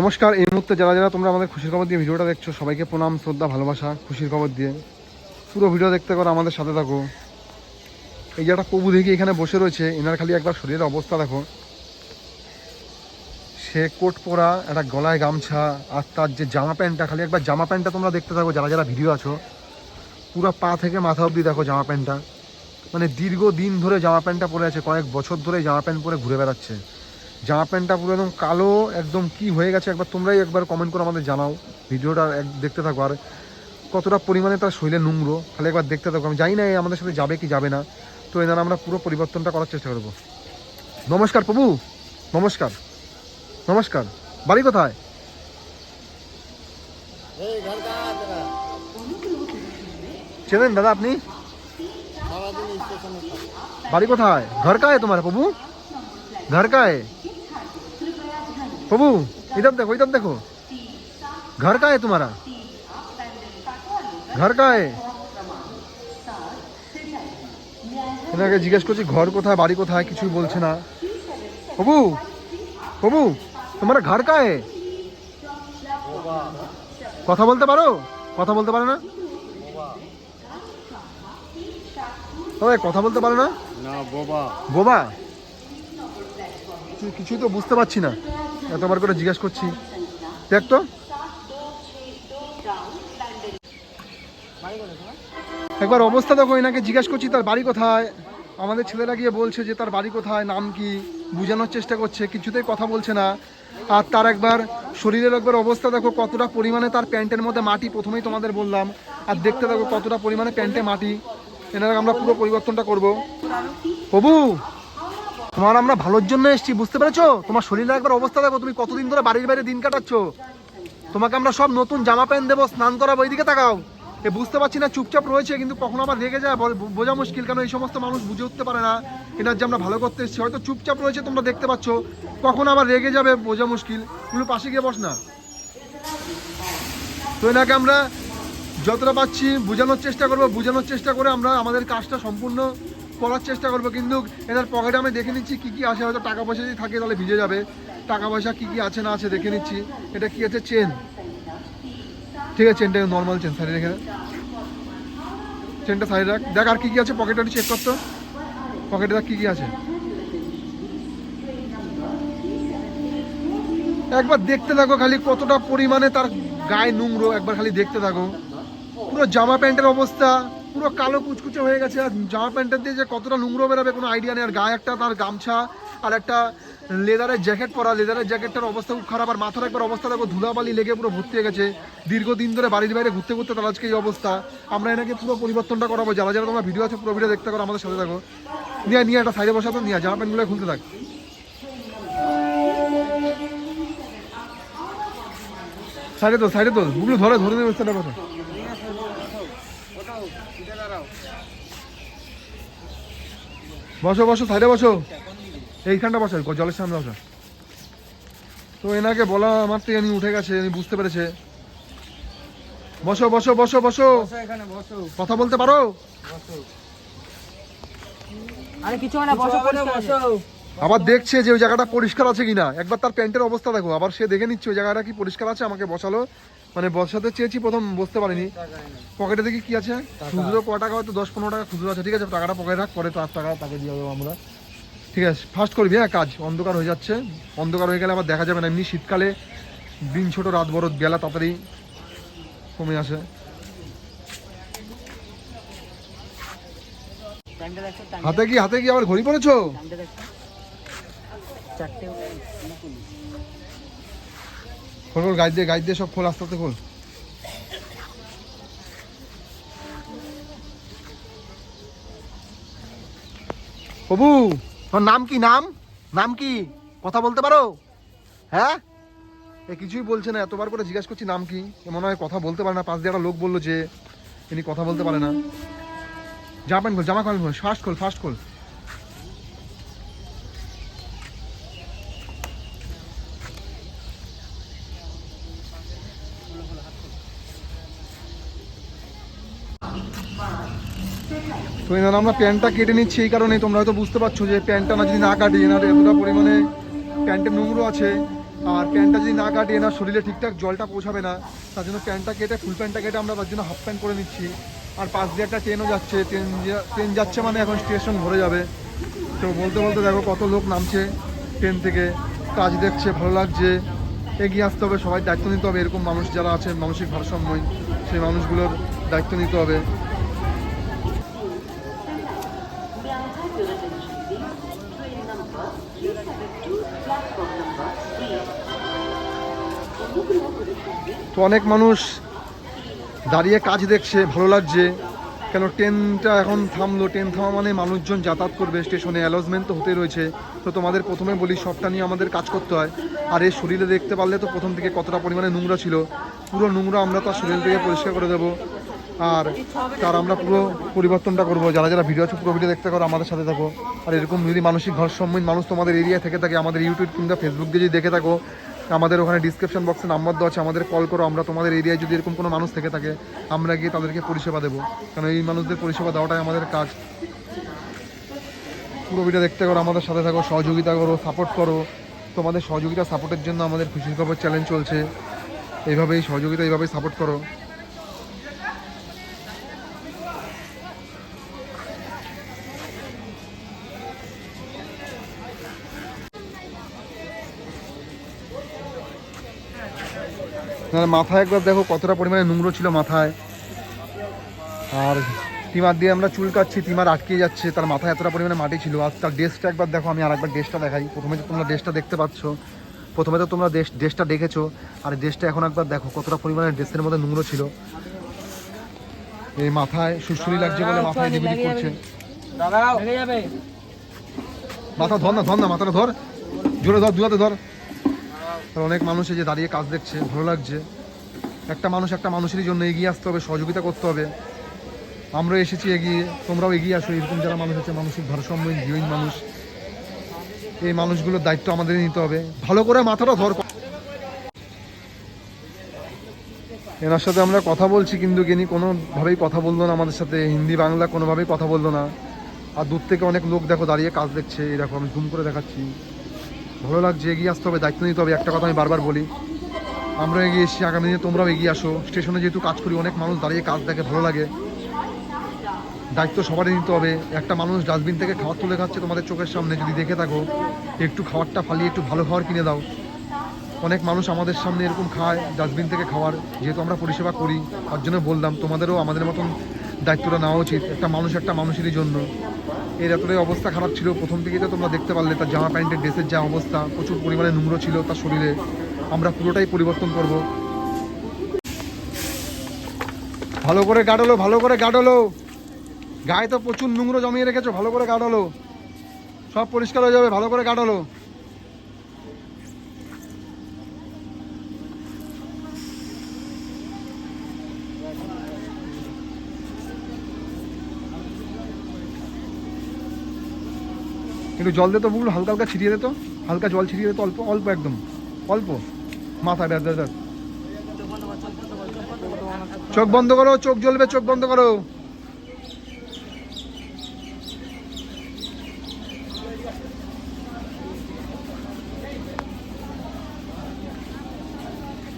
নমস্কার, এই মুহূর্তে যারা যারা তোমরা আমাদের খুশির খবর দিয়ে ভিডিওটা দেখছ, সবাইকে প্রণাম, শ্রদ্ধা, ভালোবাসা, খুশির খবর দিয়ে। পুরো ভিডিও দেখতে করো আমাদের সাথে থাকো। এই যে একটা প্রভু দেখি এখানে বসে রয়েছে, এনার খালি একবার শরীরের অবস্থা দেখো। সে কোট পরা, একটা গলায় গামছা, আর তার যে জামা প্যান্টটা, খালি একবার জামা প্যান্টটা তোমরা দেখতে থাকো, যারা যারা ভিডিও আছো। পুরো পা থেকে মাথা অবধি দেখো জামা প্যান্টটা। মানে দীর্ঘ দিন ধরে জামা প্যান্টটা পরে আছে, কয়েক বছর ধরে জামা প্যান্ট পরে ঘুরে বেড়াচ্ছে। জামা প্যান্টটা পুরো একদম কালো একদম কি হয়ে গেছে একবার তোমরাই একবার কমেন্ট করে আমাদের জানাও ভিডিওটা এক দেখতে থাকো আর কতটা পরিমাণে তার শরীরে নোংরো খালি একবার দেখতে থাকো আমি জানি না এ আমাদের সাথে যাবে কি যাবে না তো এনারা আমরা পুরো পরিবর্তনটা করার চেষ্টা করবো নমস্কার প্রভু নমস্কার নমস্কার বাড়ি কোথায় এই घर कहाँ है तेरा চেনেন দাদা আপনি सारादिन स्टेशन में था বাড়ি কোথায় ঘর কা है तुम्हारा प्रभु घर का है प्रभु इधर देखो इधर देखो घर का है तुम्हारा घर का है এনাকে জিজ্ঞেস করছি ঘর কোথায় বাড়ি কোথায় কিছুই বলছে না প্রভু প্রভু তোমার ঘর কা है কথা বলতে পারো কথা বলতে পারো না সবাই কথা বলতে পারো না ना बोबा বোবা কিছু- কিছুই তো বুঝতে পারছি না এতবার করে জিজ্ঞেস করছি? দেখ তো। একবার অবস্থা দেখো, এনাকে জিজ্ঞেস করছি, তার বাড়ি কোথায়? আমাদের ছেলেরা গিয়ে বলছে যে, তার বাড়ি কোথায়? নাম কি? বোঝানোর চেষ্টা করছে, কিছুতেই কথা বলছে না। আর তার একবার শরীরের একবার অবস্থা দেখো, কতটা পরিমাণে তার প্যান্টের মধ্যে মাটি, প্রথমেই তোমাদের বললাম। আর দেখতে দেখো কতটা পরিমাণে প্যান্টে মাটি। এনারা আমরা পুরো পরিবর্তনটা করব। প্রভু তোমার আমরা ভালোর জন্য এসেছি, বুঝতে পেরেছ? তোমার শরীরের একবার অবস্থা দেখো, তুমি কতদিন ধরে বাড়ির বাইরে দিন কাটাচ্ছ। তোমাকে আমরা সব নতুন জামা প্যান্ট দেবো, স্নান করাবো এইদিকে তাকাও। এ, বুঝতে পারছি না, চুপচাপ রয়েছে, কিন্তু কখন আবার রেগে যায় বোঝা মুশকিল কারণ এই সমস্ত মানুষ বুঝে উঠতে পারে না। এনার যে আমরা ভালো করতে এসেছি। হয়তো চুপচাপ রয়েছে, তোমরা দেখতে পাচ্ছ। কখন আবার রেগে যাবে, বোঝা মুশকিল। তুমি পাশে গিয়ে বস না। তো এনাকে আমরা যতটা পাচ্ছি, বোঝানোর চেষ্টা করব। বোঝানোর চেষ্টা করে আমরা আমাদের কাজটা সম্পূর্ণ করার চেষ্টা করব, কিন্তু এনার পকেটে আমি দেখে নিচ্ছি কী কী আছে, হয়তো টাকা পয়সা যদি থাকে তাহলে ভিজে যাবে। টাকা পয়সা কী কী আছে না আছে দেখে নিচ্ছি। এটা কি আছে? চেন ঠিক আছে চেনটা নর্মাল চেন সাইডে রেখে। চেনটা সাইডে রাখ। দেখ আর কী কী আছে পকেটটা চেক করতো। পকেটে দেখ কী কী আছে। একবার দেখতে থাকো খালি কতটা পরিমাণে তার গায়ে নোংরো, একবার খালি দেখতে থাকো। পুরো জামা প্যান্টের অবস্থা। পুরো কালো কুচকুচে হয়ে গেছে। আর জামা প্যান্টের দিয়ে যে কতটা নোংরো বেরোবে কোনো আইডিয়া নেই। আর গায়ে একটা তার গামছা আর একটা লেদারের জ্যাকেট পরা। লেদারের জ্যাকেটটার অবস্থা খুব খারাপ। আর মাথার একবার অবস্থা দেখো, ধুলাবালি লেগে পুরো ভর্তি হয়ে গেছে। দীর্ঘদিন ধরে বাড়ির বাইরে ঘুরতে ঘুরতে তার আজকে এই অবস্থা। আমরা এনাকে পুরো পরিবর্তনটা করাবো। যারা যারা তোমার ভিডিও আছে, পুরো ভিডিও দেখতে করো আমাদের সাথে থাকো। নিয়ে নিয়ে একটা সাইডে বসাতো নিয়ে জামা প্যান্টগুলো খুলতে থাক। সাইডে তো সাইডে তো বুগলু ধরে ধরে নেবে সাইডে বসো বসো সাইডে বসো। এইখানটা বসো জলের সামনে বসো। তো এনাকে বলা মাত্রই উনি উঠে গেছে উনি বুঝতে পেরেছে। বসো বসো বসো বসো। বসো কথা বলতে পারো? বসো। আরে কিছু না বসো পরিষ্কার। আছে। বসো। আবার দেখছে যে ওই জায়গাটা পরিষ্কার আছে কিনা। একবার তার প্যান্টের অবস্থা দেখো। আবার সে দেখে নিচ্ছে ওই জায়গাটা কি পরিষ্কার আছে? আমাকে বসালো। মানে বসাতে চেয়েছি প্রথম বসতে পারিনি। পকেটে দেখি কি আছে? খুচরো ক টাকা হয়তো দশ পনেরো টাকা খুচরো আছে ঠিক আছে টাকাটা পকেটে রাখ পরে পাঁচ টাকা তাকে দিয়ে দেবো আমরা। ঠিক আছে ফার্স্ট করবি হ্যাঁ কাজ অন্ধকার হয়ে যাচ্ছে। অন্ধকার হয়ে গেলে আবার দেখা যাবে না এমনি শীতকালে দিন ছোট রাত বড় বেলা তাড়াতাড়ি কমে আসে। হাতে কি হাতে কি আবার ঘড়ি পড়েছো চারটে খোল খোল, গাইড দিয়ে গাইড দিয়ে সব খোল, আস্তে আস্তে খোল। প্রভু তোর নাম কি, নাম? নাম কি? কথা বলতে পারো? হ্যাঁ? এ, কিছুই বলছে না, এতবার করে জিজ্ঞাসা করছি, নাম কি? মনে হয় কথা বলতে পারে না, পাশ দিয়ে একটা লোক বলল যে, ইনি কথা বলতে পারে না। জামা প্যান্ট খোল, জামা প্যান্ট খোল ফাস্ট খোল ফাস্ট খোল। তো এনারা আমরা প্যান্টটা কেটে নিচ্ছি এই কারণে তোমরা হয়তো বুঝতে পারছ যে প্যান্টটা না যদি না কাটি এনার এতটা পরিমাণে প্যান্টের নোংরো আছে। আর প্যান্টটা যদি না কাটিয়ে না শরীরে ঠিকঠাক জলটা পৌঁছাবে না। তার জন্য প্যান্টটা কেটে, ফুল প্যান্টটা কেটে আমরা তার জন্য হাফ প্যান্ট করে নিচ্ছি। আর পাশ দিয়ে একটা ট্রেনও যাচ্ছে। ট্রেন ট্রেন যাচ্ছে মানে এখন স্টেশন ভরে যাবে। তো বলতে বলতে দেখো কত লোক নামছে ট্রেন থেকে। কাজ দেখছে, ভালো লাগছে। এগিয়ে আসতে হবে, সবাই দায়িত্ব নিতে হবে। এরকম মানুষ যারা আছে মানসিক ভারসাম্যই সেই মানুষগুলোর দায়িত্ব নিতে হবে। তো অনেক মানুষ দাঁড়িয়ে কাজ দেখছে, ভালো লাগছে। কেন ট্রেনটা এখন থামলো? ট্রেন থামা মানে মানুষজন যাতায়াত করবে, স্টেশনে অ্যালজমেন্ট তো হতে রয়েছে। তো তোমাদের প্রথমে বলি, সবটা নিয়ে আমাদের কাজ করতে হয়। আর এই শরীরে দেখতে পারলে তো প্রথম থেকে কতটা পরিমাণে নোংরা ছিল, পুরো নোংরা আমরা তার শরীর থেকে পরিষ্কার করে দেবো। আর তার আমরা পুরো পরিবর্তনটা করব। যারা যারা ভিডিও আছে, পুরো ভিডিও দেখতে করো আমাদের সাথে থাকো। আর এরকম যদি মানসিক ঘর ভারসাম্যহীন মানুষ তোমাদের এরিয়ায় থেকে থাকে, আমাদের ইউটিউব কিংবা ফেসবুক দিয়ে যদি দেখে থাকো আমাদের ওখানে ডিসক্রিপশন বক্সে নাম্বার দেওয়া আছে, আমাদের কল করো, আমরা তোমাদের এরিয়ায় যদি এরকম কোনো মানুষ থেকে থাকে, আমরা গিয়ে তাদেরকে পরিষেবা দেবো। কারণ এই মানুষদের পরিষেবা দেওয়াটাই আমাদের কাজ। পুরো ভিডিও দেখতে করো, আমাদের সাথে থাকো, সহযোগিতা করো সাপোর্ট করো। তোমাদের সহযোগিতা সাপোর্টের জন্য আমাদের খুশির খবর চ্যালেঞ্জ চলছে। এইভাবেই সহযোগিতা, এইভাবেই সাপোর্ট করো। নাহলে মাথায় একবার দেখো কতটা পরিমাণে নোংরো ছিল মাথায়। আর টিমার দিয়ে আমরা চুল কাচ্ছি টিমার আটকে যাচ্ছে তার মাথায় এতটা পরিমাণে মাটি ছিল। আর তার ড্রেসটা একবার দেখো আমি আর একবার ড্রেসটা দেখাই। প্রথমে তো তোমরা ড্রেসটা দেখতে পাচ্ছ। প্রথমে তো তোমরা ড্রেস ড্রেসটা দেখেছ। আর ড্রেসটা এখন একবার দেখো কতটা পরিমাণে ড্রেসের মধ্যে নোংরো ছিল। এই মাথায় সুসুরি লাগছে বলে মাথায় নিবিড়ি করছে। দাঁড়াও। লেগে যাবে। মাথা ধর না ধর না মাথাটা ধর। জোরে ধর দুয়াতে ধর। অনেক মানুষ এই যে দাঁড়িয়ে কাজ দেখছে, ভালো লাগছে। একটা মানুষ একটা মানুষেরই জন্য এগিয়ে আসতে হবে, সহযোগিতা করতে হবে। আমরা এসেছি এগিয়ে, তোমরাও এগিয়ে আসো, এরকম যারা মানুষ আছে, মানসিক ভারসাম্যহীন গৃহীন মানুষ, এই মানুষগুলোর দায়িত্ব আমাদের নিতে হবে। ভালো করে মাথাটা ধর এনার সাথে আমরা কথা বলছি, কিন্তু ইনি কোনোভাবেই কথা বলল না আমাদের সাথে। হিন্দি, বাংলা কোনোভাবেই কথা বলল না। আর দূর থেকে অনেক লোক দেখো দাঁড়িয়ে কাজ দেখছে, এরকম আমি জুম করে দেখাচ্ছি। ভালো লাগছে, এগিয়ে আসতে হবে, দায়িত্ব নিতে হবে, একটা কথা আমি বারবার বলি। আমরা এগিয়ে এসেছি, আগামী দিনে তোমরাও এগিয়ে আসো। স্টেশনে যেহেতু কাজ করি, অনেক মানুষ দাঁড়িয়ে কাজ দেখে ভালো লাগে। দায়িত্ব সবারই নিতে হবে। একটা মানুষ ডাস্টবিন থেকে খাবার তুলে খাচ্ছে তোমাদের চোখের সামনে, যদি দেখে থাকো, একটু খাবারটা ফালিয়ে একটু ভালো খাবার কিনে দাও। অনেক মানুষ আমাদের সামনে এরকম খায় ডাস্টবিন থেকে খাওয়ার যেহেতু আমরা পরিষেবা করি, তার জন্য বললাম, তোমাদেরও আমাদের মতন দায়িত্বটা নেওয়া উচিত, একটা মানুষ একটা মানুষেরই জন্য। এর এতটাই অবস্থা খারাপ ছিল। প্রথম দিকে তো তোমরা দেখতে পারলে, তার জামা প্যান্টের ড্রেসের যা অবস্থা, প্রচুর পরিমাণে নোংরো ছিল তার শরীরে। আমরা পুরোটাই পরিবর্তন করব। ভালো করে গাড়লো, ভালো করে গাড়লো। গায়ে তো প্রচুর নোংরো জমিয়ে রেখেছো, ভালো করে গাড়লো। সব পরিষ্কার হয়ে যাবে, ভালো করে গাড়লো। একটু জল দে তো হালকা হালকা ছিটিয়ে দে তো। হালকা জল ছিটিয়ে দে তো, অল্প অল্প একদম, অল্প। মাথা দেখ দেখ চোখ বন্ধ করো, চোখ জ্বলবে, চোখ বন্ধ করো।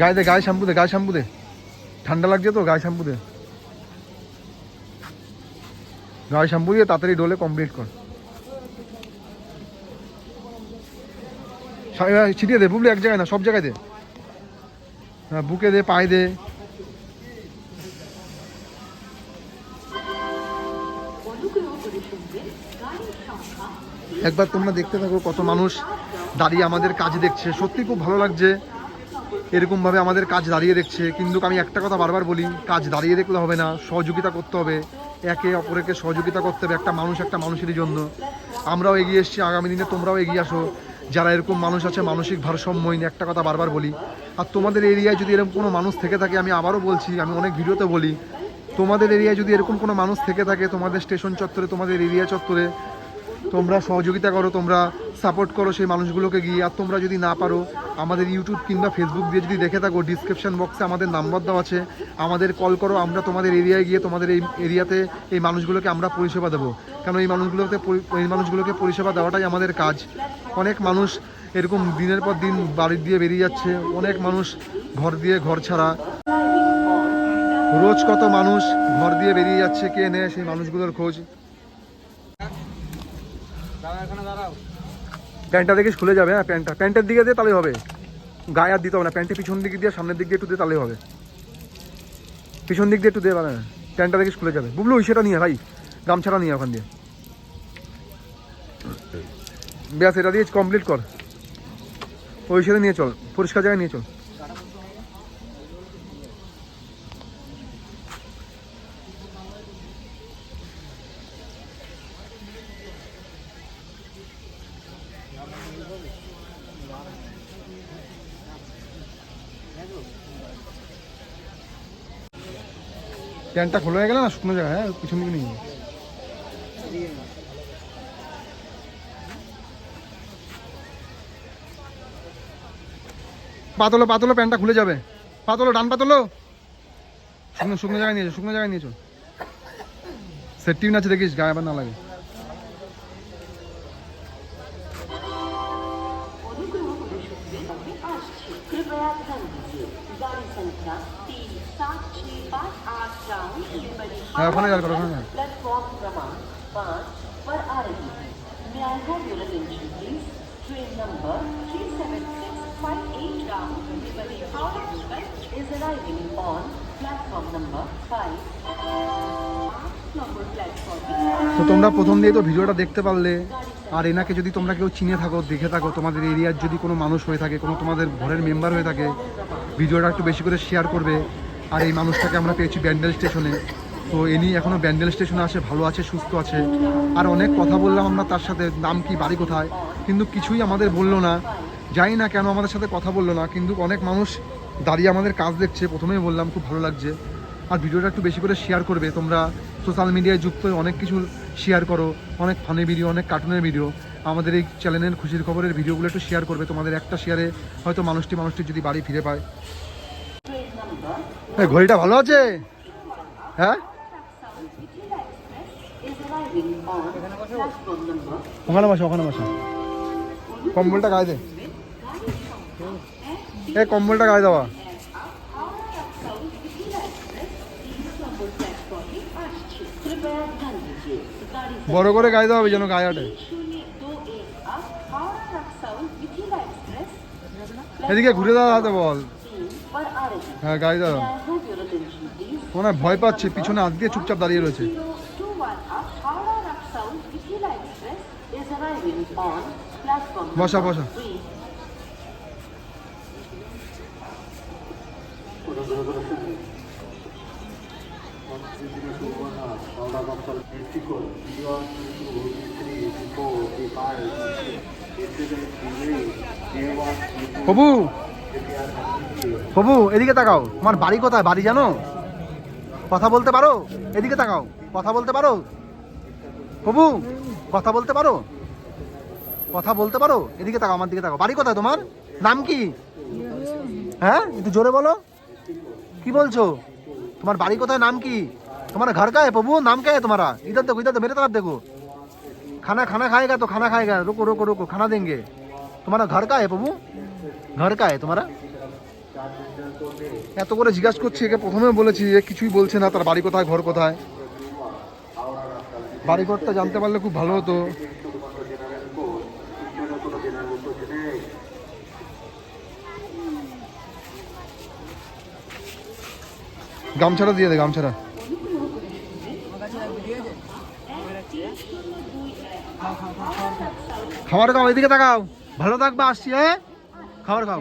গায়ে দে, গায়ে শ্যাম্পু দে, গায়ে শ্যাম্পু দে। ঠান্ডা লাগছে তো, গায়ে শ্যাম্পু দে। গায়ে শ্যাম্পু দিয়ে তাড়াতাড়ি ডোলে কমপ্লিট কর। ছিটিয়ে দে, বুবলি এক জায়গায় না, সব জায়গায় দে। হ্যাঁ বুকে দে, পায়ে দে। একবার তোমরা দেখতে থাকো কত মানুষ দাঁড়িয়ে আমাদের কাজ দেখছে। সত্যি খুব ভালো লাগছে। এরকমভাবে আমাদের কাজ দাঁড়িয়ে দেখছে। কিন্তু আমি একটা কথা বারবার বলি, কাজ দাঁড়িয়ে দেখলে হবে না, সহযোগিতা করতে হবে। একে অপরকে সহযোগিতা করতে হবে, একটা মানুষ একটা মানুষেরই জন্য। আমরাও এগিয়ে এসেছি, আগামী দিনে তোমরাও এগিয়ে আসো। যারা এরকম মানুষ আছে, মানসিক ভারসাম্যহীন একটা কথা বারবার বলি। আর তোমাদের এরিয়ায় যদি এরকম কোনো মানুষ থেকে থাকে, আমি আবারও বলছি, আমি অনেক ভিডিওতে বলি, তোমাদের এরিয়ায় যদি এরকম কোনো মানুষ থেকে থাকে, তোমাদের স্টেশন চত্বরে, তোমাদের এরিয়া চত্বরে, তোমরা সহযোগিতা করো, তোমরা সাপোর্ট করো সেই মানুষগুলোকে গিয়ে। আর তোমরা যদি না পারো, আমাদের ইউটিউব কিংবা ফেসবুক দিয়ে যদি দেখে থাকো ডিসক্রিপশন বক্সে আমাদের নাম্বার দেওয়া আছে। আমাদের কল করো, আমরা তোমাদের এরিয়ায় গিয়ে তোমাদের এই এরিয়াতে এই মানুষগুলোকে আমরা পরিষেবা দেবো। কারণ এই মানুষগুলোকে পরি- এই মানুষগুলোকে পরিষেবা দেওয়াটাই আমাদের কাজ। অনেক মানুষ এরকম দিনের পর দিন বাড়ি দিয়ে বেরিয়ে যাচ্ছে, অনেক মানুষ ঘর দিয়ে ঘর ছাড়া। রোজ কত মানুষ ঘর দিয়ে বেরিয়ে যাচ্ছে, কে নেয় সেই মানুষগুলোর খোঁজ। প্যান্টটা দেখে খুলে যাবে হ্যাঁ প্যান্টটা। প্যান্টের দিকে দিয়ে তাহলে হবে। গায়ে আর দিতে হবে না প্যান্টের পিছন দিকে দিয়ে, সামনের দিক দিয়ে একটু দিয়ে তাহলে হবে। পিছন দিক দিয়ে একটু দিয়ে মানে প্যান্টটা দেখে খুলে যাবে। বুবলু, সেটা নিয়ে ভাই। গামছাটা নিয়ে ওখান দিয়ে। ব্যাস, এটা দিয়ে কমপ্লিট কর। ওই সাথে নিয়ে চল, পরিষ্কার জায়গায় নিয়ে চল। প্যান্টটা খোলা হয়ে গেল না শুকনো জায়গায় হ্যাঁ পিছন দিকে নিয়ে। পাতলো পাতলো প্যান্টটা খুলে যাবে। পাতলো, ডান পাতলো? শুকনো শুকনো জায়গায় নিয়েছো শুকনো জায়গায় নিয়েছো সেফটি আছে, দেখিস, গায়ে আবার না লাগে। হ্যাঁ, ওখানে যার করো ওখানে पाँच आठ राउंड शिवबड़ी हाँ, अपने गाड़ी करो, अपने गाड़ी। प्लेटफॉर्म क्रमांक पाँच पर आ रही है May I have your attention please? Train number three seven six five eight round Shiवbड़ी Howrah Express is arriving on platform number five. Number platform. তো তোমরা প্রথম দিয়ে তো ভিডিওটা দেখতে পারলে আর এনাকে যদি তোমরা কেউ চিনে থাকো দেখে থাকো তোমাদের এরিয়ার যদি কোনো মানুষ হয়ে থাকে কোনো তোমাদের ঘরের মেম্বার হয়ে থাকে ভিডিওটা একটু বেশি করে শেয়ার করবে আর এই মানুষটাকে আমরা পেয়েছি ব্যান্ডেল স্টেশনে তো এনি এখনও ব্যান্ডেল স্টেশনে আছে ভালো আছে, সুস্থ আছে। আর অনেক কথা বললাম আমরা তার সাথে, নাম কি, বাড়ি কোথায়? কিন্তু কিছুই আমাদের বলল না। জানি না কেন আমাদের সাথে কথা বলল না, কিন্তু অনেক মানুষ দাঁড়িয়ে আমাদের কাজ দেখছে। প্রথমেই বললাম, খুব ভালো লাগছে। আর ভিডিওটা একটু বেশি করে শেয়ার করবে। তোমরা সোশ্যাল মিডিয়ায় যুক্ত হয়ে অনেক কিছু শেয়ার করো। অনেক ফানি ভিডিও অনেক কার্টুনের ভিডিও আমাদের এই চ্যানেলের খুশির খবরের ভিডিওগুলো একটু শেয়ার করবে। তোমাদের একটা শেয়ারে হয়তো মানুষটি মানুষটি যদি বাড়ি ফিরে পায়। হ্যাঁ ঘড়িটা ভালো আছে? হ্যাঁ? ওখানে বসো ওখানে বসো। কম্বলটা গায়ে দে। এ, কম্বলটা গায়ে দেওয়া। বড় করে গায়ে দেওয়া হবে যেন গায়ে আটে। এদিকে ঘুরে দাঁড়া, হাতে বল। হ্যাঁ গায়ে দাও ওখানে ভয় পাচ্ছে, পিছনে আজকে চুপচাপ দাঁড়িয়ে রয়েছে। বসা, বসা। হবু হবু এদিকে তাকাও। তোমার বাড়ি কোথায়? বাড়ি জানো? কথা বলতে পারো? এদিকে তাকাও। কথা বলতে পারো? হবু কথা বলতে পারো? কথা বলতে পারো এদিকে তাকাও আমার দিকে তাকাও বাড়ি কোথায় তোমার নাম কি হ্যাঁ একটু জোরে বলো কি বলছো তোমার বাড়ি কোথায় নাম কি তোমার ঘর का है प्रभु नाम क्या है तुम्हारा इधर देखो इधर देखो मेरे तरफ देखो खाना खाना खाएगा तो खाना खाएगा रुको रुको रुको खाना देंगे तुम्हारा घर का है प्रभु ঘর কায় তোমারা এত করে জিজ্ঞাসা করছি একে প্রথমে বলেছি এ কিছুই বলছে না তার বাড়ি কোথায় ঘর কোথায় বাড়ি ঘরটা জানতে পারলে খুব ভালো হতো গামছাটা দিয়ে দে গামছাটা। খাবার খাও এদিকে তাকাও। ভালো থাকবে আসছি হ্যাঁ? খাবার খাও।